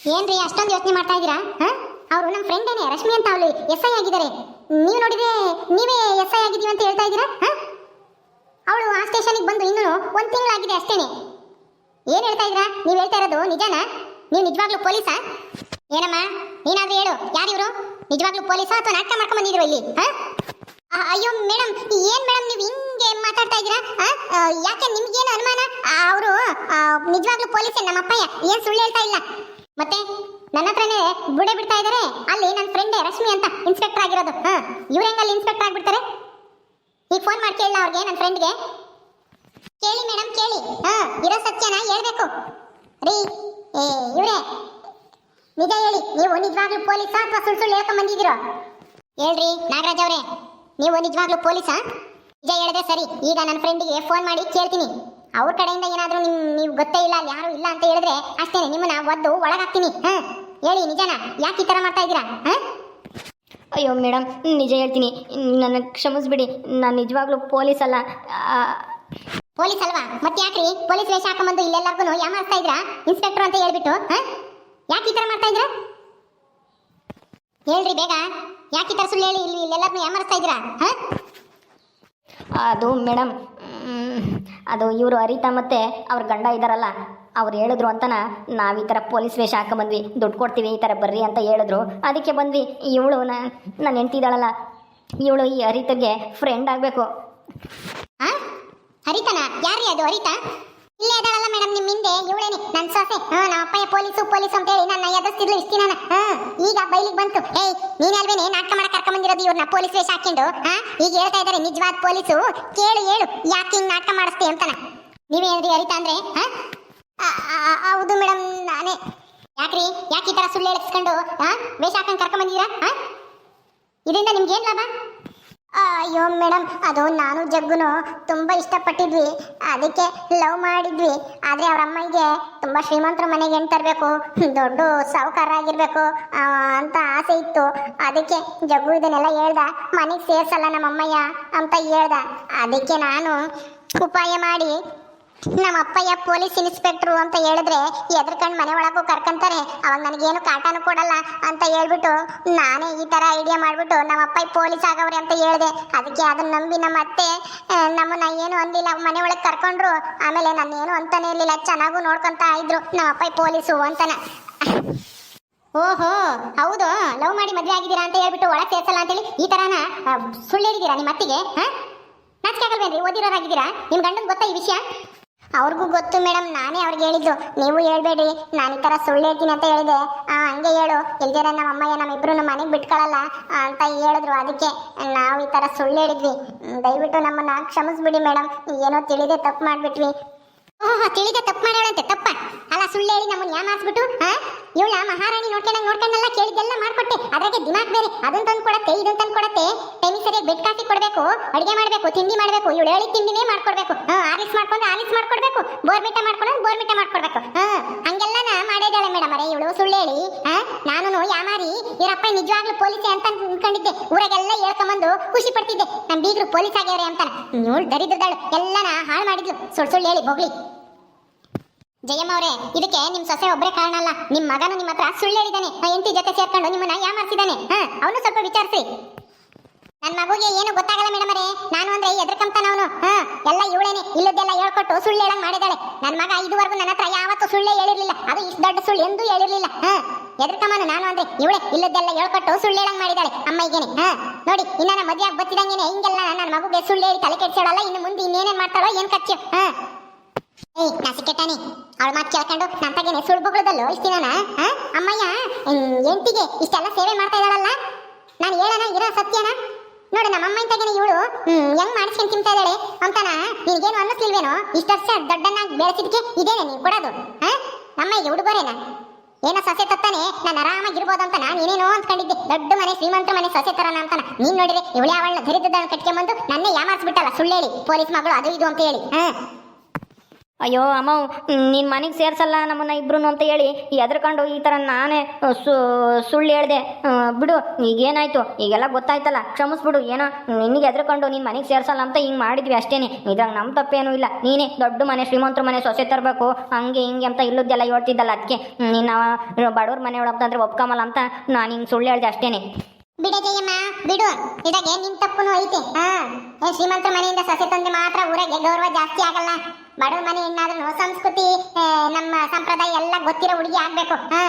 ಏನ್ರಿ ಅಷ್ಟೊಂದು ಯೋಚನೆ ಮಾಡ್ತಾ ಇದ್ದೀರಾ? ಅವರು ನಮ್ಮ ಫ್ರೆಂಡೇನೆ, ರಶ್ಮಿ ಅಂತ ಅವಳು ಎಸ್ ಐ ಆಗಿದ್ದಾರೆ. ನೀವು ನೋಡಿದ್ರೆ ನೀವೇ ಎಸ್ ಐ ಆಗಿದ್ದೀವಿ ಅಂತ ಹೇಳ್ತಾ ಇದ್ದೀರಾ? ಅವಳು ಆ ಸ್ಟೇಷನ್ಗೆ ಬಂದು ಇನ್ನೂ ಒಂದು ತಿಂಗಳಾಗಿದೆ ಅಷ್ಟೇನೆ. ಏನು ಹೇಳ್ತಾ ಇದ್ದೀರಾ? ನೀವು ಹೇಳ್ತಾ ಇರೋದು ನಿಜನಾ? ನೀವು ನಿಜವಾಗ್ಲೂ ಪೊಲೀಸಾ? ಏನಮ್ಮ, ನೀನಾದ್ರೂ ಹೇಳು. ಯಾರಿವರು ನಿಜವಾಗ್ಲೂ ಪೊಲೀಸಾ ಅಥವಾ ನಾಟಕ ಮಾಡ್ಕೊಂಡು ಬಂದಿದ್ರು ಇಲ್ಲಿ? ಅಯ್ಯೋ ಮೇಡಮ್ ಏನು ಮೇಡಮ್ ನೀವು ಹಿಂಗೆ ಮಾತಾಡ್ತಾ ಇದ್ದೀರಾ? ಯಾಕೆ ನಿಮ್ಗೇನು ಅನುಮಾನ? ಅವರು ನಿಜವಾಗ್ಲೂ ಪೊಲೀಸೇ ನಮ್ಮ ಅಪ್ಪಯ್ಯ ಏನು ಸುಳ್ಳು ಹೇಳ್ತಾ ಇಲ್ಲ? ಮತ್ತೆ? ನನ್ನ ಹತ್ರನೇ ಬುಡೆ ಬಿಡ್ತಾ ಇದ್ದಾರೆ ಅಲ್ಲಿ ನನ್ನ ಫ್ರೆಂಡ್ ರಶ್ಮಿ ಅಂತ ಇನ್ಸ್ಪೆಕ್ಟರ್ ಆಗಿರೋದು. ಹಾ, ಇವ್ರ ಹೆಂಗಲ್ಲಿ ಇನ್ಸ್ಪೆಕ್ಟರ್ ಆಗ್ಬಿಡ್ತಾರೆ? ಈಗ ಫೋನ್ ಮಾಡಿ ಕೇಳಿಲ್ಲ ಅವ್ರಿಗೆ ನನ್ನ ಫ್ರೆಂಡ್ಗೆ ಕೇಳಿ ಮೇಡಮ್ ಕೇಳಿ. ಹಾ, ಇರೋ ಸತ್ಯನ ಹೇಳ್ಬೇಕು. ರೀ, ಏ, ಇವ್ರೆ. ನಿಜ ಹೇಳಿ, ನೀವು ನಿಜವಾಗ್ಲೂ ಪೊಲೀಸಾ ಅಥವಾ ಸುಳ್ಳು ಸುಳ್ಳು ಹೇಳ್ಕೊಂಡ್ ಬಂದಿದ್ದೀರೋ? ಹೇಳ್ರಿ, ನಾಗರಾಜ್ ಅವರೇ. ನೀವು ನಿಜವಾಗ್ಲೂ ಪೊಲೀಸಾ? ನಿಜ ಹೇಳಿದ್ರೆ ಸರಿ, ಈಗ ನನ್ನ ಫ್ರೆಂಡಿಗೆ ಫೋನ್ ಮಾಡಿ ಕೇಳ್ತೀನಿ. ಅವ್ರ ಕಡೆಯಿಂದ ಏನಾದರೂ ನಿಮ್ ನೀವು ಗೊತ್ತೇ ಇಲ್ಲ ಅಲ್ಲಿ ಯಾರು ಇಲ್ಲ ಅಂತ ಹೇಳಿದ್ರೆ ಅಷ್ಟೇನೆ ನಿಮ್ಮನ್ನ ಒದ್ದು ಒಳಗಾಗ್ತೀನಿ ಹಾ ಹೇಳಿ ನಿಜನಾ? ಯಾಕೆ ಈ ಥರ ಮಾಡ್ತಾ ಇದ್ದೀರಾ? ಹಾ? ಅಯ್ಯೋ ಮೇಡಮ್ ನಿಜ ಹೇಳ್ತೀನಿ. ನನ್ನ ಕ್ಷಮಿಸ್ಬಿಡಿ ನಾನು ನಿಜವಾಗ್ಲೂ ಪೊಲೀಸ್ ಅಲ್ಲ ಆ, ಪೊಲೀಸ್ ಅಲ್ವಾ? ಮತ್ತೆ ಯಾಕ್ರಿ? ಪೊಲೀಸ್ ವೇಷ ಹಾಕೊಂಬಂದು ಇಲ್ಲೆಲ್ಲರಿಗೂ ಯಾಮಾರಿಸ್ತಾ ಇದ್ರಾ ಇನ್ಸ್ಪೆಕ್ಟರ್ ಅಂತ ಹೇಳ್ಬಿಟ್ಟು ಹಾ? ಯಾಕೆ ಈ ಥರ ಮಾಡ್ತಾ ಇದ್ರಾ ಹೇಳ್ರಿ ಬೇಗ. ಯಾಕೆ ಈ ಥರ ಸುಳ್ಳು ಹೇಳಿ ಇಲ್ಲಿ ಇಲ್ಲೆಲ್ಲರಿಗೂ ಯಾಮಾರಿಸ್ತಾ ಇದ್ದೀರಾ? ಹಾ? ಅದು ಮೇಡಮ್ ಅದು ಇವರು ಅರಿತಾ ಮತ್ತೆ ಅವ್ರ ಗಂಡ ಇದ್ದಾರಲ್ಲ ಅವ್ರು ಹೇಳಿದ್ರು ಅಂತನ ನಾವು ಈ ಥರ ಪೊಲೀಸ್ ವೇಷ ಬಂದ್ವಿ ದುಡ್ಡು ಕೊಡ್ತೀವಿ ಈ ಥರ ಬರ್ರಿ ಅಂತ ಹೇಳಿದ್ರು. ಅದಕ್ಕೆ ಬಂದ್ವಿ, ಇವಳು ನನ್ನ ಹೆಂಡ್ತಿ ಇದ್ದಾಳಲ್ಲ ಇವಳು ಈ ಹರಿತಗೆ ಫ್ರೆಂಡ್ ಆಗಬೇಕು. ಹರಿತನ ಯಾರೀ ಅದು ಹರಿತ ಇಲ್ಲೇ ಇದ್ದಾಳಲ್ಲ ಮೇಡಮ್ ನಿಮ್ಮ? ಹಿಂದೆ ಇವಳೇನೆ ನನ್ನ ಸೊಸೆ. ಹಾ, ನಮ್ಮ ಅಪ್ಪಯ್ಯ ಪೊಲೀಸು, ಪೊಲೀಸ್ ಅಂತ ಹೇಳಿ ನನ್ನ ಎದುರಿಸ್ತಿದ್ಲು ಇಷ್ಟು ದಿನ ಹಾ, ಈಗ ಬೈಲಿಗೆ ಬಂತು. ಏಯ್ ನೀನಲ್ವೇನೆ ನಾಟಕ ಮಾಡಕ್ ಕರ್ಕೊಂಡ್ ಬಂದಿರೋದು ಇವ್ರನ್ನ ಪೊಲೀಸ್ ವೇಷ ಹಾಕೊಂಡು ಹಾ, ಈಗ ಹೇಳ್ತಾ ಇದಾರೆ ನಿಜವಾದ ಪೊಲೀಸು. ಕೇಳು, ಹೇಳು, ಯಾಕೆ ಹಿಂಗ್ ನಾಟಕ ಮಾಡಿಸ್ತಿ ಅಂತನ. ನೀವೇನ್ರಿ ಹರಿತಾ ಅಂದ್ರೆ, ಹಾ? ಹೌದು ಮೇಡಮ್, ನಾನೇ. ಯಾಕ್ರಿ? ಯಾಕೆ ಈ ತರ ಸುಳ್ಳು ಹೇಳಿಸ್ಕೊಂಡು ಹಾ, ವೇಷ ಹಾಕೊಂಡು ಕರ್ಕೊಂಡ್ ಬಂದಿದ್ದೀರಾ ಹಾ? ಇದರಿಂದ ನಿಮ್ಗೆ ಏನ್ ಲಾಭ? ಅಯ್ಯೋ ಮೇಡಮ್, ಅದು ನಾನು ಜಗ್ಗುನು ತುಂಬ ಇಷ್ಟಪಟ್ಟಿದ್ವಿ. ಅದಕ್ಕೆ ಲವ್ ಮಾಡಿದ್ವಿ. ಆದರೆ ಅವ್ರ ಅಮ್ಮನಿಗೆ ತುಂಬ ಶ್ರೀಮಂತರ ಮನೆಗೆ ಹೆಣ್ಣು ತರಬೇಕು, ದೊಡ್ಡ ಸಾಹುಕಾರ ಆಗಿರಬೇಕು ಅಂತ ಆಸೆ ಇತ್ತು. ಅದಕ್ಕೆ ಜಗ್ಗು ಇದನ್ನೆಲ್ಲ ಹೇಳ್ದ, ಮನೆಗೆ ಸೇರ್ಸಲ್ಲ ನಮ್ಮ ಅಮ್ಮಯ್ಯ ಅಂತ ಹೇಳ್ದ. ಅದಕ್ಕೆ ನಾನು ಉಪಾಯ ಮಾಡಿ ನಮ್ಮ ಅಪ್ಪಯ್ಯ ಪೊಲೀಸ್ ಇನ್ಸ್ಪೆಕ್ಟ್ರು ಅಂತ ಹೇಳಿದ್ರೆ ಎದ್ರಕಂಡು ಮನೆ ಒಳಗೂ ಕರ್ಕೊಂತಾರೆ. ಅವಾಗ ನನಗೇನು ಕಾಟನೂ ಕೊಡಲ್ಲ ಅಂತ ಹೇಳ್ಬಿಟ್ಟು ನಾನೇ ಈ ಥರ ಐಡಿಯಾ ಮಾಡಿಬಿಟ್ಟು ನಮ್ಮ ಅಪ್ಪಯ್ಯ ಪೊಲೀಸ್ ಆಗವ್ರೆ ಅಂತ ಹೇಳಿದೆ. ಅದಕ್ಕೆ ಅದನ್ನ ನಂಬಿ ನಮ್ಮ ಅತ್ತೆ ನಮ್ಮನ್ನ ಏನು ಅಂದಿಲ್ಲ ಮನೆ ಒಳಗೆ ಕರ್ಕೊಂಡ್ರು. ಆಮೇಲೆ ನಾನು ಏನು ಅಂತಾನೆ ಇರಲಿಲ್ಲ. ಚೆನ್ನಾಗೂ ನೋಡ್ಕೊಂತ ಇದ್ರು ನಮ್ಮ ಅಪ್ಪಯ್ಯ ಪೊಲೀಸು ಅಂತಾನೆ. ಓಹೋ ಹೌದು. ಲವ್ ಮಾಡಿ ಮದುವೆ ಆಗಿದ್ದೀರಾ ಅಂತ ಹೇಳ್ಬಿಟ್ಟು ಒಳಗೆ ಸೇರ್ಸಲ್ಲ ಅಂತೇಳಿ ಈ ಥರನ ಆ, ಸುಳ್ಳು ನಿಮ್ಮ ಅತ್ತಿಗೆ ಹಾಂ ನಾಚಿಕೆ ಆಗಲ್ವೇನ್ರಿ? ಓದಿರೋರಾಗಿದ್ದೀರಾ? ನಿಮ್ಮ ಗಂಡನ್ ಗೊತ್ತಾ ಈ ವಿಷಯ? ಅವ್ರಿಗೂ ಗೊತ್ತು ಮೇಡಮ್ ನಾನೇ ಅವ್ರಿಗೆ ಹೇಳಿದ್ದು. ನೀವು ಹೇಳ್ಬೇಡಿ ನಾನು ಈ ಥರ ಸುಳ್ಳು ಹೇಳ್ತೀನಿ ಅಂತ ಹೇಳಿದೆ. ಹಂಗೆ ಹೇಳು. ಇಲ್ದಿರ ನಮ್ಮ ಅಮ್ಮಯ್ಯ ನಮ್ಮ ಮನೆಗೆ ಬಿಟ್ಕೊಳ್ಳಲ್ಲ ಆ, ಅಂತ ಹೇಳಿದ್ರು ಅದಕ್ಕೆ. ನಾವು ಈ ಥರ ಸುಳ್ಳು ಹೇಳಿದ್ವಿ. ದಯವಿಟ್ಟು ನಮ್ಮನ್ನ ಕ್ಷಮಿಸ್ಬಿಡಿ ಮೇಡಮ್. ಏನೋ ತಿಳಿದೆ ತಪ್ಪು ಮಾಡಿಬಿಟ್ವಿ. ಓಹೋ, ತಿಳಿದೆ, ತಪ್ಪು ಮಾಡೋಳಂತೆ ತಪ್ಪ. ಅಲ್ಲ, ಸುಳ್ಳು ಹೇಳಿ ನಮ್ಮನ್ನ ಯಾಮಾರಿಸ್ಬಿಟ್ಟು ಹಾ ಇವಳ ಮಹಾರಾಣಿ ನೋಡ್ಕೊಂಡಂಗೆ ನೋಡ್ಕೊಂಡಲ್ಲ, ಕೇಳಿದ್ದೆಲ್ಲ ಮಾಡ್ಕೊಟ್ಟೆ. ಅದ್ರಾಗೆ ದಿಮಾಕ್ ಬೇರೆ. ಅದನ್ನ ತಂದು ಕೊಡತ್ತೆ ಇದನ್ನ ತಂದು ಟೈಮಿಗೆ ಸರಿಯಾಗಿ ಬೆಡ್ ಕಾಫಿ ಕೊಡಬೇಕು, ಅಡಿಗೆ ಮಾಡಬೇಕು, ತಿಂಡಿ ಮಾಡಬೇಕು, ಇವಳು ಹೇಳಿ ತಿಂಡಿನೇ ಮಾಡ್ಕೊಡ್ಬೇಕು. ಹಾ ಆಲಿಸ್ ಮಾಡ್ಕೊಂಡು ಆಲಿಸ್ ಮಾಡ್ಕೊಡ್ಬೇಕು. ಬೋರ್ಮಿಟ ಮಾಡ್ಕೊಂಡು ಬೋರ್ಮಿಟ ಮಾಡ್ಕೊಡ್ಬೇಕು. ಹಾ ಹಂಗೆಲ್ಲ ನಾ ಮಾಡಿದ್ದಾಳೆ ಮೇಡಮ್. ಅರೆ, ಇವಳು ಸುಳ್ಳು ಹೇಳಿ ಹಾ ನಾನು ಯಾಮಾರಿ, ಇವರಪ್ಪ ನಿಜವಾಗ್ಲೂ ಪೊಲೀಸೆ ಅಂತ ಅನ್ಕೊಂಡಿದ್ದೆ. ಊರಾಗೆಲ್ಲ ಹೇಳ್ಕೊಂಬಂದು ಖುಷಿ ಪಡ್ತಿದ್ದೆ. ನಮ್ಮ ಬೀಗರು ಪೊಲೀಸ್ ಆಗ್ಯಾವ್ರೆ ಅಂತ ಇವಳು ದರಿದ್ರದಾಳು. ಎಲ್ಲನ ಹಾಳು ಮಾಡಿದ್ಲು. ಸುಳ್ಳು ಸುಳ್ಳು ಹೇಳಿ, ಹೋಗ್ಲಿ. ಜಯಮ್ಮ ಅವರೇ, ಇದಕ್ಕೆ ನಿಮ್ ಸೊಸೆ ಒಬ್ಬರೇ ಕಾರಣ ಅಲ್ಲ. ನಿಮ್ ಮಗನು ನಿಮ್ಮ ಹತ್ರ ಸುಳ್ಳು ಎಂಟಿ ಜೊತೆ ಸೇರ್ಕೊಂಡು ನಿಮ್ಮನ್ನ ಯಾಮಾರಿಸಿದಾನೆ ಹಾ, ಅವನು ಸ್ವಲ್ಪ ವಿಚಾರಿಸಿ. ನನ್ನ ಮಗುಗೆ ಏನು ಗೊತ್ತಾಗಲ್ಲ ಮೇಡಮ್ ಅವರೇ. ನಾನು ಅಂದ್ರೆ ಎದ್ರಕಂತಾನ ಅವನು. ಹಾ, ಎಲ್ಲ ಇವಳೇನೆ. ಇಲ್ಲದೆಲ್ಲ ಹೇಳ್ಕೊಟ್ಟು ಸುಳ್ಳು ಹೇಳಂಗ್ ಮಾಡಿದಾಳೆ. ನನ್ ಮಗ ಇದುವರೆಗೂ ನನ್ನ ಹತ್ರ ಯಾವತ್ತೂ ಸುಳ್ಳೇ ಹೇಳಿರ್ಲಿಲ್ಲ. ಅದು ಇಷ್ಟು ದೊಡ್ಡ ಸುಳ್ಳು ಎಂದೂ ಹೇಳಿರ್ಲಿಲ್ಲ. ಹಾ, ಎದ್ರಕಮ್ಮನು ನಾನು ಅಂದ್ರೆ ಇವಳೆ. ಇಲ್ಲದೆಲ್ಲ ಹೇಳ್ಕೊಟ್ಟು ಸುಳ್ಳು ಹೇಳಂಗ್ ಮಾಡಿದಾಳೆ ಅಮ್ಮಯ್ಯಗೇನೆ. ಹಾ, ನೋಡಿ ಇನ್ನ ಮದುವೆ ಬತ್ತಿದಂಗೆನೆ ಹಿಂಗೆಲ್ಲ ನನ್ನ ಮಗುಗೆ ಸುಳ್ಳು ಹೇಳಿ ತಲೆ ಕೆಡ್ಸೋಳಲ್ಲ ಇನ್ನು ಮುಂದೆ ಇನ್ನೇನೇನ್ ಮಾಡ್ತಾಳೋ ಏನ್ ಕಚ್ಚು? ಹಾ ಏಯ್ ನಾಸಿಕೆಟ್ಟಾನೆ ಅವಳ ಮಾತು ಕೇಳ್ಕೊಂಡು ನನ್ನ ಸುಳ್ಬುಗಳದಲ್ಲೋ ಇಷ್ಟ ದಿನ ಅಮ್ಮಯ್ಯ ಎಂಟಿಗೆ ಇಷ್ಟೆಲ್ಲ ಸೇವೆ ಮಾಡ್ತಾ ಇದ್ದಾಳಲ್ಲ? ನಾನು ಹೇಳೋಣ, ಇರೋ ಸತ್ಯನ? ನೋಡು, ನಮ್ಮ ಅಮ್ಮನ ತಗೇನೆ ಇವಳು ಹೆಂಗ್ ಮಾಡಿಸ್ಕೊಂಡು ತಿಂತಾ ಇದ್ದಾಳೆ ಅಂತಾನ? ನಿನಗೇನು ಅನ್ನಿಸ್ಲಿಲ್ವೇನೋ? ಇಷ್ಟು ವರ್ಷ ದೊಡ್ಡನ್ನಾಗಿ ಬೆಳೆಸಿದ್ಕೆ ಇದೇನೆ ನೀನು ಕೊಡೋದು ಹಾ ನಮ್ಮಯ್ಯ ಹುಡುಗರೇನ ಏನೋ ಸೊಸೆ ತತ್ತಾನೆ? ನಾನು ಆರಾಮಾಗಿರ್ಬೋದು ಅಂತ ನಾನು ಏನೇನೋ ಅಂದ್ಕೊಂಡಿದ್ದೆ ದೊಡ್ಡ ಮನೆ, ಶ್ರೀಮಂತ ಮನೆ ಸೊಸೆ ತರನ ಅಂತಾನ? ನೀನ್ ನೋಡಿದ್ರೆ ಇವಳು ಅವಳನ್ನ ದರಿದ್ರದನ್ನು ಕಟ್ಕೊಂಡ್ಬಂದು ನನ್ನೇ ಯಾಮಾರಿಸ್ಬಿಟ್ಟಲ್ಲ ಸುಳ್ಳೇಳಿ, ಪೊಲೀಸ್ ಮಗಳು ಅದು ಇದು ಅಂತ ಹೇಳಿ ಹಾ ಅಯ್ಯೋ, ಅಮ್ಮ ನಿನ್ನ ಮನೆಗೆ ಸೇರ್ಸಲ್ಲ ನಮ್ಮನ್ನ ಇಬ್ರು ಅಂತ ಹೇಳಿ ಎದ್ರಕೊಂಡು ಈ ಥರ ನಾನೇ ಸುಳ್ಳು ಹೇಳ್ದೆ. ಬಿಡು, ಈಗೇನಾಯ್ತು? ಈಗೆಲ್ಲ ಗೊತ್ತಾಯ್ತಲ್ಲ, ಕ್ಷಮಿಸ್ಬಿಡು, ಏನೋ ನಿನಗೆ ಎದ್ರಕೊಂಡು ನಿನ್ನ ಮನೆಗೆ ಸೇರ್ಸಲ್ಲ ಅಂತ ಹಿಂಗೆ ಮಾಡಿದ್ವಿ ಅಷ್ಟೇ ಇದ್ರಾಗ ನಮ್ಮ ತಪ್ಪೇನೂ ಇಲ್ಲ. ನೀನೇ ದೊಡ್ಡ ಮನೆ, ಶ್ರೀಮಂತರ ಮನೆ, ಸೊಸೆ ತರಬೇಕು. ಹಂಗೆ ಹಿಂಗೆ ಅಂತ ಇಲ್ಲದ್ದೆಲ್ಲ ಹೇಳ್ತಿದ್ದಲ್ಲ ಅದಕ್ಕೆ ನಿನ್ನ ಬಡವ್ರ ಮನೆ ಒಳಗೆ ಒಪ್ಕೊಂಬಲ್ಲ ಅಂತ ನಾನು ಹಿಂಗೆ ಸುಳ್ಳು ಹೇಳ್ದೆ ಅಷ್ಟೇನೆ. ಬಿಡ ಜಯಮ್ಮ, ಬಿಡು. ಇದಾಗೆ ನಿನ್ ತಪ್ಪುನು ಐತೆ. ಹಾ ಶ್ರೀಮಂತರ ಮನೆಯಿಂದ ಸೊಸೆ ತಂದೆ ಮಾತ್ರ ಊರಾಗೆ ಗೌರವ ಜಾಸ್ತಿ ಆಗಲ್ಲ. ಬಡವ್ರ ಮನೆ ಏನಾದ್ರೂ ಸಂಸ್ಕೃತಿ ನಮ್ಮ ಸಂಪ್ರದಾಯ ಎಲ್ಲ ಗೊತ್ತಿರೋ ಹುಡುಗಿ ಆಗ್ಬೇಕು. ಹಾ.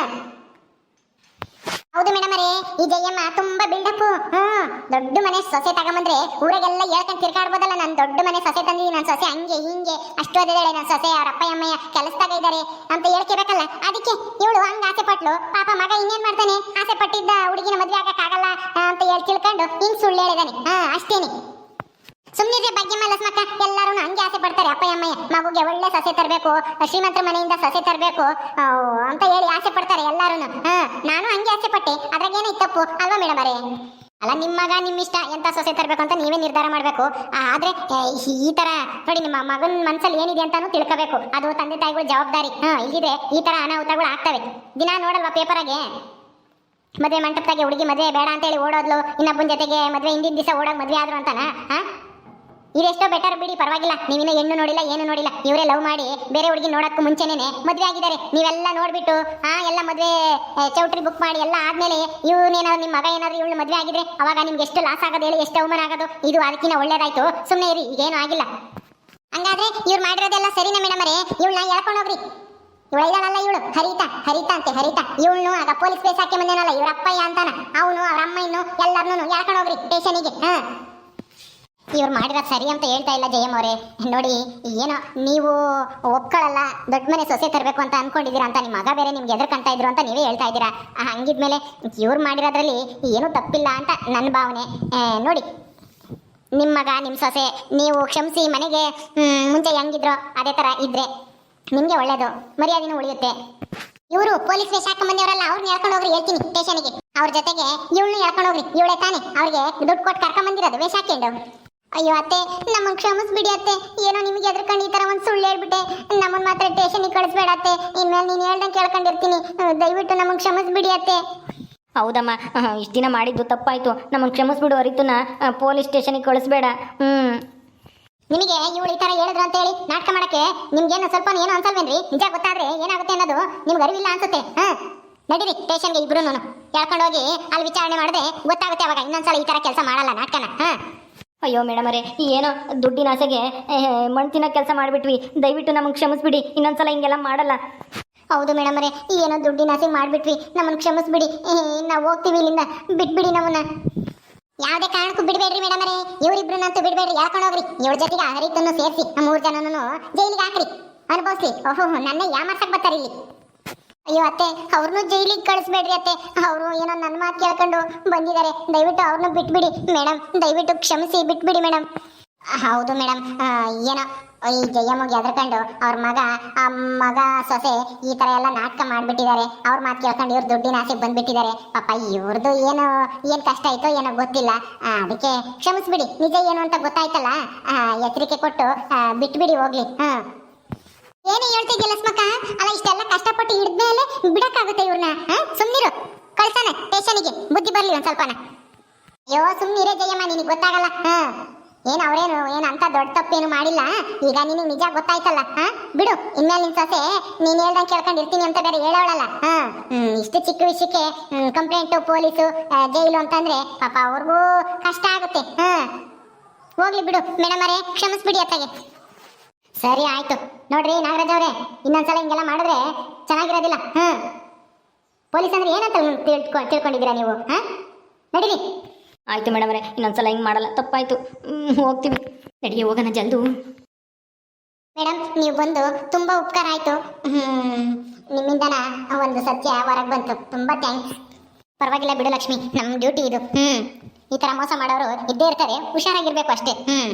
ಹೌದು ಮೇಡಮ್ ಅರೇ ಈ ಜಯಮ್ಮ ತುಂಬಾ ಬಿಲ್ಡಪ್ ಹ್ಮ್ ದೊಡ್ಡ ಮನೆ ಸೊಸೆ ತಗೊಂಬಂದ್ರೆ ಊರಾಗೆಲ್ಲ ಹೇಳ್ಕೊಂಡ್ ತಿರ್ಗಾಡ್ಬೋದಲ್ಲ ನಾನು ದೊಡ್ಡ ಮನೆ ಸೊಸೆ ತಂದಿದ್ದೀನಿ ನನ್ನ ಸೊಸೆ ಹಂಗೆ ಹಿಂಗೆ, ಅಷ್ಟು ಓದಿದಾಳೆ ನನ್ನ ಸೊಸೆ, ಅವ್ರ ಅಪ್ಪ ಅಮ್ಮಯ್ಯ ಕೆಲಸದಾಗ ಇದ್ದಾರೆ ಅಂತ ಹೇಳ್ಕೇಬೇಕಲ್ಲ. ಅದಕ್ಕೆ ಇವಳು ಹಂಗ ಆಸೆ ಪಟ್ಲು. ಪಾಪ ಮಗ ಇನ್ನೇನ್ ಮಾಡ್ತಾನೆ? ಆಸೆ ಪಟ್ಟಿದ್ದ ಹುಡುಗಿನ ಮದ್ವೆ ಆಗಕ್ಕಾಗಲ್ಲ ಅಂತ ಹೇಳಿ ತಿಳ್ಕೊಂಡು ಹಿಂಗ್ ಸುಳ್ಳು ಹೇಳಿದಾನೆ. ಹಾ, ಅಷ್ಟೇನೆ ಸುಮ್ಮನೆ ಬಗ್ಗೆ ಮಲಸ್ಮಕ್ಕ ಎಲ್ಲರೂ ಅಪ್ಪ ಅಮ್ಮಯ್ಯ ಮಗುಗೆ ಒಳ್ಳೆ ಸಸೆ ತರಬೇಕು, ಶ್ರೀಮಂತರ ಮನೆಯಿಂದ ಸಸೆ ತರಬೇಕು. ಅಂತ ಹೇಳಿ ಆಸೆ ಪಡ್ತಾರೆ ಎಲ್ಲಾರು ನಾನು ಹಂಗೆ ಆಸೆ ಪಟ್ಟೆ ಅದ್ರಾಗ ಏನೈತೆ ತಪ್ಪು ಅಲ್ವಾ ಮೇಡಮ್ ಅರೇ ಅಲ್ಲ, ನಿಮ್ಮ ಮಗ ನಿಮ್ಮ ಇಷ್ಟ, ಎಂತ ಸೊಸೆ ತರಬೇಕು ಅಂತ ನೀವೇ ನಿರ್ಧಾರ ಮಾಡಬೇಕು. ಆದ್ರೆ ಈ- ತರ, ನೋಡಿ, ನಿಮ್ಮ ಮಗನ ಮನಸ್ಸಲ್ಲಿ ಏನಿದೆ ಅಂತಾನು ತಿಳ್ಕೋಬೇಕು. ಅದು ತಂದೆ ತಾಯಿಗಳ ಜವಾಬ್ದಾರಿ. ಹಾ, ಇಲ್ಲಿದೆ, ಈ ತರ ಅನಾಹುತಗಳು ಆಗ್ತವೆ. ದಿನ ನೋಡಲ್ವಾ ಪೇಪರಾಗೆ ಮದುವೆ ಮಂಟಪದಾಗೆ ಹುಡುಗಿ ಮದುವೆ ಬೇಡ ಅಂತ ಹೇಳಿ ಓಡೋದ್ಲು, ಇನ್ನೊಬ್ಬನ ಜೊತೆಗೆ ಮದುವೆ ಹಿಂದಿನ ದಿವಸ ಓಡೋಗಿ ಮದುವೆ ಆದ್ರು ಅಂತಾನ? ಹಾ? ಇದೆಷ್ಟೋ ಬೆಟರ್ ಬಿಡಿ, ಪರವಾಗಿಲ್ಲ. ನೀವಿನ ಹೆಣ್ಣು ನೋಡಿಲ್ಲ, ಏನು ನೋಡಿಲ್ಲ. ಇವರೇ ಲವ್ ಮಾಡಿ ಬೇರೆ ಹುಡುಗಿ ನೋಡಕ್ಕೂ ಮುಂಚೆನೇ ಮದುವೆ ಆಗಿದ್ದಾರೆ. ನೀವೆಲ್ಲ ನೋಡ್ಬಿಟ್ಟು, ಆ, ಎಲ್ಲ ಮದುವೆ ಚೌಟ್ರಿ ಬುಕ್ ಮಾಡಿ, ಎಲ್ಲ ಆದ್ಮೇಲೆ ಇವನೇನಾದ್ರು ನಿಮ್ಮ ಮಗ ಏನಾದ್ರು ಇವಳು ಮದುವೆ ಆಗಿದ್ರೆ ಅವಾಗ ನಿಮ್ಗೆ ಎಷ್ಟು ಲಾಸ್ ಆಗೋದು ಹೇಳಿ, ಎಷ್ಟು ಅವಮಾನ ಆಗೋದು, ಇದು ಅದಕ್ಕಿಂತ ಒಳ್ಳೇದಾಯ್ತು. ಸುಮ್ಮನೆ ಇರಿ, ಈಗೇನು ಆಗಿಲ್ಲ. ಹಂಗಾದ್ರೆ ಇವ್ರು ಮಾಡಿರೋದೆಲ್ಲ ಸರಿನಾ ಮೇಡಮ್ ಅವರೇ. ಇವಳನ್ನ ಹೇಳ್ಕೊಂಡು ಹೋಗ್ರಿ. ಇವಳು ಇದ್ದಾಳಲ್ಲ ಇವಳು. ಹರಿತಾ ಹರಿತಾ ಅಂತೆ, ಹರಿತಾ. ಇವಳು ಆಗ ಪೊಲೀಸ್ ಕೇಸ್ ಹಾಕಿ ಬಂದೇನಲ್ಲ, ಇವ್ರ ಅಪ್ಪಯ್ಯ ಅಂತಾನ. ಅವನು, ಅವ್ರ ಅಮ್ಮ ಇನ್ನು ಎಲ್ಲರನ್ನೂ ಹೇಳ್ಕೊಂಡು ಹೋಗ್ರಿ ಸ್ಟೇಷನಿಗೆ ಹಾ. ಇವ್ರು ಮಾಡಿರೋದು ಸರಿ ಅಂತ ಹೇಳ್ತಾ ಇಲ್ಲ ಜಯಮ್ ಅವರೇ. ನೋಡಿ, ಏನೋ ನೀವು ಒಪ್ಕೊಳ್ಳಲ್ಲ ದೊಡ್ಡ ಮನೆ ಸೊಸೆ ತರಬೇಕು ಅಂತ ಅನ್ಕೊಂಡಿದ್ದೀರಾ ಅಂತ ನಿಮ್ಮ ಮಗ ಬೇರೆ ನಿಮ್ಗೆ ಎದುರ್ಕೊಂತ ಇದ್ರು ಅಂತ ನೀವೇ ಹೇಳ್ತಾ ಇದ್ದೀರಾ. ಹಂಗಿದ್ಮೇಲೆ ಇವ್ರು ಮಾಡಿರೋದ್ರಲ್ಲಿ ಏನೂ ತಪ್ಪಿಲ್ಲ ಅಂತ ನನ್ನ ಭಾವನೆ. ನೋಡಿ ನಿಮ್ಮ ಮಗ ನಿಮ್ಮ ಸೊಸೆ, ನೀವು ಕ್ಷಮಿಸಿ ಮನೆಗೆ ಮುಂಚೆ ಹೆಂಗಿದ್ರು ಅದೇ ಥರ ಇದ್ರೆ ನಿಮಗೆ ಒಳ್ಳೇದು. ಮರ್ಯಾದೆನೂ ಉಳಿಯುತ್ತೆ. ಇವರು ಪೊಲೀಸ್ ವೇಷ ಹಾಕೊಂಡ್ ಬಂದವರಲ್ಲ ಅವ್ರನ್ನ ಹೇಳ್ಕೊಂಡು ಹೋಗ್ರಿ, ಹೇಳ್ತೀನಿ ಸ್ಟೇಷನ್ಗೆ. ಅವ್ರ ಜೊತೆಗೆ ಇವಳನ್ನ ಹೇಳ್ಕೊಂಡು ಹೋಗ್ರಿ. ಇವಳೆ ತಾನೆ, ಅವ್ರಿಗೆ ದುಡ್ಡು ಕೊಟ್ಟು ಕರ್ಕೊಂಡ್ ಬಂದಿರೋದು ವೇಷ ಹಾಕೊಂಡು. ಅಯ್ಯೋ ಅತ್ತೆ ನಮ್ಮನ್ನ ಕ್ಷಮಿಸ್ಬಿಡಿ ಅತ್ತೆ. ಏನೋ ನಿಮಗೆ ಎದ್ರಕೊಂಡು ಈ ತರ ಒಂದು ಸುಳ್ಳು ಹೇಳ್ಬಿಟ್ಟೆ. ನಮ್ಮನ್ನ ಮಾತ್ರ ಟೇಷನಿಗೆ ಕಳಿಸ್ಬೇಡ ಅತ್ತೆ. ಇನ್ಮೇಲೆ ನೀನು ಹೇಳ್ದಂಗೆ ಕೇಳ್ಕೊಂಡಿರ್ತೀನಿ. ದಯವಿಟ್ಟು ನಮ್ಮನ್ನ ಕ್ಷಮಿಸ್ಬಿಡಿ ಅತ್ತೆ. ಹೌದಮ್ಮ ಇಷ್ಟು ದಿನ ಮಾಡಿದ್ದು ತಪ್ಪಾಯಿತು. ನಮ್ಮನ್ನು ಕ್ಷಮಿಸ್ಬಿಡು ಅರಿತುನ. ಪೊಲೀಸ್ ಸ್ಟೇಷನಿಗೆ ಕಳಿಸ್ಬೇಡ. ಹ್ಞೂ ನಿಮಗೆ ಇವಳು ಈ ತರ ಹೇಳಿದ್ರು ಅಂತ ಹೇಳಿ ನಾಟಕ ಮಾಡಕ್ಕೆ ನಿಮ್ಗೇನು ಸ್ವಲ್ಪ ಏನೋ ಅನ್ಸಲ್ವೇನ್ರಿ? ನಿಜ ಗೊತ್ತಾದ್ರೆ ಏನಾಗುತ್ತೆ ಅನ್ನೋದು ನಿಮ್ಗೆ ಅರಿವಿಲ್ಲ ಅನ್ಸುತ್ತೆ. ಹಾಂ ನಡೀರಿ ಸ್ಟೇಷನ್ಗೆ ಇಬ್ರು ಹೇಳ್ಕೊಂಡು ಹೋಗಿ ಅಲ್ಲಿ ವಿಚಾರಣೆ ಮಾಡಿದ್ರೆ ಗೊತ್ತಾಗುತ್ತೆ ಅವಾಗ ಇನ್ನೊಂದ್ಸಲ ಈ ತರ ಕೆಲಸ ಮಾಡಲ್ಲ ನಾಟಕನ. ಹಾ ಅಯ್ಯೋ ಮೇಡಮ್ ಅರೇ ಏನೋ ದುಡ್ಡಿನ ಆಸೆಗೆ ಮಣ್ತಿನ ಕೆಲಸ ಮಾಡಿಬಿಟ್ವಿ. ದಯವಿಟ್ಟು ನಮಗೆ ಕ್ಷಮಿಸ್ಬಿಡಿ, ಇನ್ನೊಂದ್ಸಲ ಹಿಂಗೆಲ್ಲ ಮಾಡಲ್ಲ. ಹೌದು ಮೇಡಮ್ ಅವರೇ ಏನೋ ದುಡ್ಡಿನ ಆಸೆ ಮಾಡಿಬಿಟ್ವಿ. ನಮ್ಮನ್ನು ಕ್ಷಮಿಸ್ಬಿಡಿ. ನಾವು ಹೋಗ್ತೀವಿ ಇಲ್ಲಿಂದ. ಬಿಟ್ಬಿಡಿ ನಮ್ಮನ್ನ. ಯಾವುದೇ ಕಾರಣಕ್ಕೂ ಬಿಡಬೇಡ್ರಿ ಮೇಡಮ್ ಅವರೇ. ಇವರಿಬ್ರನ್ನಂತೂ ಬಿಡಬೇಡ್ರಿ. ಹೇಳ್ಕೊಂಡು ಹೋಗ್ರಿ ಇವ್ರ ಜೊತೆಗೆ ಹರಿತನ್ನು ಸೇರಿಸಿ ನಮ್ಮ ಮೂರು ಜನನೂ ಜೈಲಿಗೆ ಹಾಕ್ರಿ. ಅನುಭವಿಸಿ ಓಹೋ, ನನ್ನ ಯಾಮಾರ್ಸಕ್ ಬರ್ತಾರೆ ಇಲ್ಲಿ? ಅಯ್ಯೋ ಅತ್ತೆ ಅವ್ರನ್ನೂ ಜೈಲಿಗೆ ಕಳಿಸ್ಬೇಡ್ರಿ ಅತ್ತೆ. ಅವರು ಏನೋ ನನ್ನ ಮಾತು ಕೇಳ್ಕೊಂಡು ಬಂದಿದ್ದಾರೆ ದಯವಿಟ್ಟು ಅವ್ರನ್ನ ಬಿಟ್ಬಿಡಿ ಮೇಡಮ್ ದಯವಿಟ್ಟು ಕ್ಷಮಿಸಿ ಬಿಟ್ಬಿಡಿ ಮೇಡಮ್ ಹೌದು ಮೇಡಮ್ ಏನೋ, ಈ ಜಯಮ್ಮಗೆ ಎದ್ರಕೊಂಡು ಅವ್ರ ಮಗ, ಆ ಮಗ ಸೊಸೆ ಈ ತರ ಎಲ್ಲ ನಾಟಕ ಮಾಡಿಬಿಟ್ಟಿದ್ದಾರೆ ಅವ್ರ ಮಾತು ಕೇಳ್ಕೊಂಡು ಇವ್ರು ದುಡ್ಡಿನ ಆಸೆಗೆ ಬಂದ್ಬಿಟ್ಟಿದ್ದಾರೆ ಪಾಪ ಇವ್ರದ್ದು ಏನು ಏನು ಕಷ್ಟ ಆಯಿತೋ ಏನೋ ಗೊತ್ತಿಲ್ಲ. ಅದಕ್ಕೆ ಕ್ಷಮಿಸ್ಬಿಡಿ. ನಿಜ ಏನು ಅಂತ ಗೊತ್ತಾಯ್ತಲ್ಲ? ಎಚ್ಚರಿಕೆ ಕೊಟ್ಟು ಬಿಟ್ಬಿಡಿ ಹೋಗ್ಲಿ. ಹಾ ಏನೇ ಹೇಳ್ತಿದ್ಯಲ್ಲ ಸ್ಮಕ ಅಲ್ಲ, ಇಷ್ಟೆಲ್ಲ ಕಷ್ಟಪಟ್ಟು ಹಿಡಿದ್ಮೇಲೆ ಬಿಡಕ್ಕಾಗುತ್ತೆ ಇವ್ರನ್ನ ಸುಮ್ಮನಿರು ಕಳ್ಸಾನೆ ಸ್ಟೇಷನ್ಗೆ ಬುದ್ಧಿ ಬರ್ಲಿ ಒಂದ್ ಸ್ವಲ್ಪನ. ಅಯ್ಯೋ, ಸುಮ್ನಿರೇ ಜಯಮ್ಮ, ನಿನಗೆ ಗೊತ್ತಾಗಲ್ಲ. ಹಾ. ಏನ್ ಅವ್ರೇನು, ಏನು ಅಂತ ದೊಡ್ಡ ತಪ್ಪೇನು ಮಾಡಿಲ್ಲ? ಈಗ ನಿನಗೆ ನಿಜ ಗೊತ್ತಾಯ್ತಲ್ಲ? ಹಾ? ಬಿಡು, ಇನ್ಮೇಲೆ ನಿನ್ ಸೊಸೆ ನೀನ್ ಹೇಳ್ದಂಗೆ ಕೇಳ್ಕೊಂಡಿರ್ತೀನಿ ಅಂತ ಬೇರೆ ಹೇಳೋಳಲ್ಲ ಹಾ. ಇಷ್ಟು ಚಿಕ್ಕ ವಿಷಯಕ್ಕೆ ಕಂಪ್ಲೇಂಟು ಪೊಲೀಸು ಜೈಲು ಅಂತಂದ್ರೆ ಪಾಪ ಅವ್ರಿಗೂ ಕಷ್ಟ ಆಗುತ್ತೆ. ಹಾ. ಹೋಗ್ಲಿ ಬಿಡು ಮೇಡಮ್ ಅವರೇ ಕ್ಷಮಿಸ್ಬಿಡಿ ಅತ್ತಗೆ. ಸರಿ ಆಯ್ತು. ನೋಡ್ರಿ ನಾಗರಾಜ್ ಅವರೇ ಇನ್ನೊಂದ್ಸಲ ಹಿಂಗೆಲ್ಲ ಮಾಡಿದ್ರೆ ಚೆನ್ನಾಗಿರೋದಿಲ್ಲ. ಹ್ಮ್ ಪೊಲೀಸ್ ಅಂದ್ರೆ ಏನಂತ ತಿಳ್ಕೊ ತಿಳ್ಕೊಂಡಿದ್ದೀರಾ ನೀವು? ಹಾ? ನಡೀರಿ. ಆಯಿತು ಇನ್ನೊಂದು ಇನ್ನೊಂದ್ಸಲ ಹಿಂಗೆ ಮಾಡಲ್ಲ ತಪ್ಪಾಯಿತು. ಹೋಗ್ತೀವಿ. ನಡಿಗೆ ಹೋಗೋಣ ಜಲ್ದು. ಮೇಡಮ್ ನೀವು ಬಂದು ತುಂಬಾ ಉಪಕಾರ ಆಯ್ತು. ಹ್ಮ್ ನಿಮ್ಮಿಂದನ ಒಂದು ಸತ್ಯ ಹೊರಗೆ ಬಂತು. ತುಂಬಾ ಥ್ಯಾಂಕ್ಸ್ ಪರವಾಗಿಲ್ಲ ಬಿಡು ಲಕ್ಷ್ಮಿ, ನಮ್ ಡ್ಯೂಟಿ ಇದು. ಹ್ಮ್. ಈ ತರ ಮೋಸ ಮಾಡೋರು ಇದ್ದೇ ಇರ್ತಾರೆ, ಹುಷಾರಾಗಿರ್ಬೇಕು ಅಷ್ಟೇ. ಹ್ಮ್.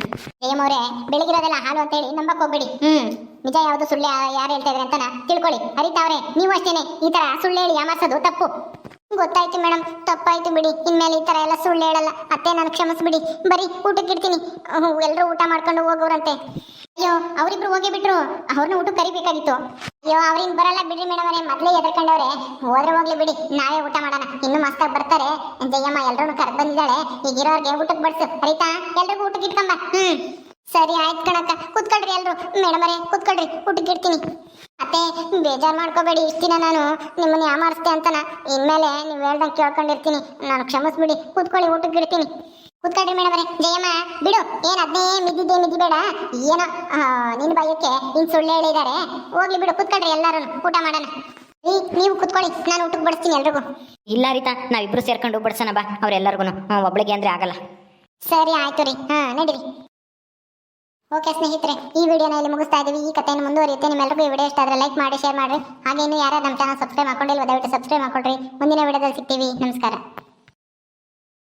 ಏಮ್ ಅವರೇ, ಬೆಳಗಿರೋದೆಲ್ಲ ಹಾಲು ಅಂತ ಹೇಳಿ ನಂಬಕ್ ಹೋಗ್ಬೇಡಿ. ಹ್ಮ್. ನಿಜ ಯಾವುದು ಸುಳ್ಳು ಯಾರು ಹೇಳ್ತಾ ಇದ್ರೆ ಅಂತ ತಿಳ್ಕೊಳ್ಳಿ. ಹರಿತಾವ್ರೆ ನೀವು ಅಷ್ಟೇನೆ. ಈ ತರ ಸುಳ್ಳು ಹೇಳಿ ಯಾಮಾರ್ಸೋದು ತಪ್ಪು. ಗೊತ್ತಾಯ್ತು ಮೇಡಮ್ ತಪ್ಪಾಯ್ತು ಬಿಡಿ. ಇನ್ಮೇಲೆ ಈ ತರ ಎಲ್ಲ ಸುಳ್ಳು ಹೇಳಲ್ಲ. ಅತ್ತೆ, ನಾನು ಕ್ಷಮಿಸ್ಬಿಡಿ. ಬರೀ ಊಟಕ್ಕೆ ಇಡ್ತೀನಿ ಎಲ್ಲರೂ ಊಟ ಮಾಡ್ಕೊಂಡು ಹೋಗೋರಂತೆ. ಅಯ್ಯೋ, ಅವರಿಬ್ರು ಹೋಗಿ ಬಿಟ್ರು. ಅವ್ರನ್ನ ಊಟ ಕರಿಬೇಕಾಗಿತ್ತು. ಅಯ್ಯೋ ಅವ್ರಿಂದ ಬರಲ್ಲ ಬಿಡ್ರಿ ಮೇಡಮ್ ಅವರೇ. ಮೊದಲೇ ಎದ್ರಕೊಂಡವ್ರೆ ಹೋದ್ರೆ ಹೋಗ್ಲಿ ಬಿಡಿ. ನಾವೇ ಊಟ ಮಾಡೋಣ. ಇನ್ನು ಮಸ್ತಾಗಿ ಬರ್ತಾರೆ. ಜಯಮ್ಮ ಎಲ್ಲರೂ ಕರೆ ಬಂದಿದ್ದಾಳೆ. ಈಗಿರೋರ್ಗೆ ಊಟಕ್ಕೆ ಬಡಿಸು. ಅರಿತಾ ಎಲ್ರಿಗೂ ಊಟಕ್ಕೆ ಇಟ್ಕೊಂಬ. ಹ್ಮ್. ಸರಿ ಆಯ್ತು ಕಣಕ್ಕ. ಕೂತ್ಕೊಳ್ರಿ ಎಲ್ರು. ಮೇಡಮ್ ಅವರೇ, ಕೂತ್ಕೊಳ್ರಿ. ಊಟಕ್ಕೆ ಇಡ್ತೀನಿ. ಮತ್ತೆ ಬೇಜಾರ್ ಮಾಡ್ಕೋಬೇಡಿ. ಇಷ್ಟಿನ ನಾನು ನಿಮ್ಮನ್ನ ಯಾಮಾರಿಸ್ತೆ ಅಂತನ. ಇನ್ಮೇಲೆ ನೀವು ಹೇಳ್ದಂಗೆ ಕೇಳ್ಕೊಂಡಿರ್ತೀನಿ. ನಾನು ಕ್ಷಮಿಸ್ಬಿಡಿ. ಕೂತ್ಕೊಳ್ಳಿ, ಊಟಕ್ಕೆ ಇಡ್ತೀನಿ. ಕೂತ್ಕೊಳ್ರಿ ಮೇಡಮ್ ಅವರೇ ಜಯಮ್ಮ ಬಿಡು. ಏನ್ ಅದ್ನೇ ಮಿದ್ದಿದ್ದೆ ಮಿದ್ದಿಬೇಡ. ಏನೋ ಆ, ನಿನ್ ಭಯಕ್ಕೆ ಇನ್ ಸುಳ್ಳು ಹೇಳಿದ್ದಾರೆ ಹೋಗ್ಲಿ ಬಿಡು ಕುತ್ಕೊಳ್ರಿ ಎಲ್ಲಾರು ಊಟ ಮಾಡೋಣ. ನೀವು ಕುತ್ಕೊಳ್ಳಿ. ನಾನು ಊಟಕ್ಕೆ ಬಡಿಸ್ತೀನಿ ಎಲ್ರಿಗೂ. ಇಲ್ಲ ರೀತಾ ನಾವಿಬ್ರು ಸೇರ್ಕೊಂಡು ಬಡಿಸೋಣ ಬಾ. ಅವ್ರೆಲ್ಲರಿಗೂ ಒಬ್ಳಿಗೆ ಅಂದ್ರೆ ಆಗಲ್ಲ. ಸರಿ ಆಯ್ತು ರೀ. ಹಾ ನಡೀರಿ. ಓಕೆ ಸ್ನೇಹಿತರೆ ಈ ವಿಡಿಯೋನ ಇಲ್ಲಿ ಮುಗಿಸ್ತಾ ಇದೀವಿ. ಈ ಕಥೆಯನ್ನು ಮುಂದುವರಿಯುತ್ತೆ. ನಿಮ್ಮೆಲ್ಲರಿಗೂ ಈ ವಿಡಿಯೋ ಇಷ್ಟ ಆದ್ರೆ ಲೈಕ್ ಮಾಡಿ ಶೇರ್ ಮಾಡಿ ಹಾಗೆ ಇನ್ನು ಯಾರು ನಮ್ಮ ಚಾನಲ್ ಸಬ್ಸ್ಕ್ರೈಬ್ ಮಾಡ್ಕೊಂಡಿಲ್ಲ ದಯವಿಟ್ಟು ಸಬ್ಸ್ಕ್ರೈಬ್ ಮಾಡ್ಕೊಳ್ರಿ. ಮುಂದಿನ ವಿಡಿಯೋದಲ್ಲಿ ಸಿಗ್ತೀವಿ. ನಮಸ್ಕಾರ.